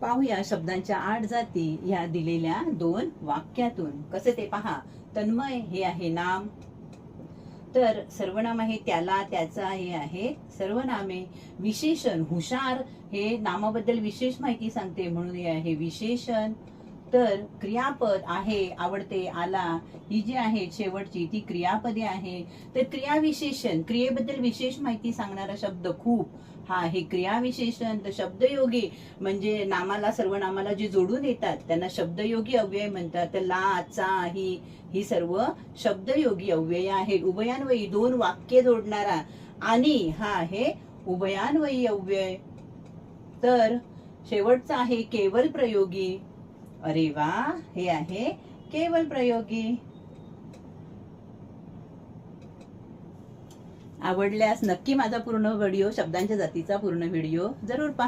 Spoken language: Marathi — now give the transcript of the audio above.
पाहूया शब्दांच्या आठ जाती ह्या दिलेल्या दोन वाक्यातून. कसे ते पहा? तन्मय हे आहे नाम. तर सर्वनाम आहे त्याला त्याचा हे आहे सर्वनामे. विशेषण हुशार हे नामाबद्दल विशेष माहिती सांगते म्हणून हे आहे विशेषण. तर क्रियापद आहे आवडते आला. ही जी आहे शेवटची ती क्रियापदे आहे. तर क्रियाविशेषण क्रियेबद्दल विशेष माहिती सांगणारा शब्द खूप. हा हे क्रियाविशेषण तर शब्दयोगी म्हणजे नामाला सर्वनामाला जे जोडून येतात त्यांना शब्दयोगी अव्यय म्हणतात. तर ला चा ही ही सर्व शब्दयोगी अव्यय आहेत. उभयान्वयी दोन वाक्य जोडणारा आणि हा आहे उभयान्वयी अव्यय. तर शेवटचा आहे केवल प्रयोगी. अरे वा हे आहे. केवल प्रयोगी. आवडल्यास नक्की माझा पूर्ण व्हिडिओ शब्दांच्या जातीचा पूर्ण व्हिडिओ जरूर पहा.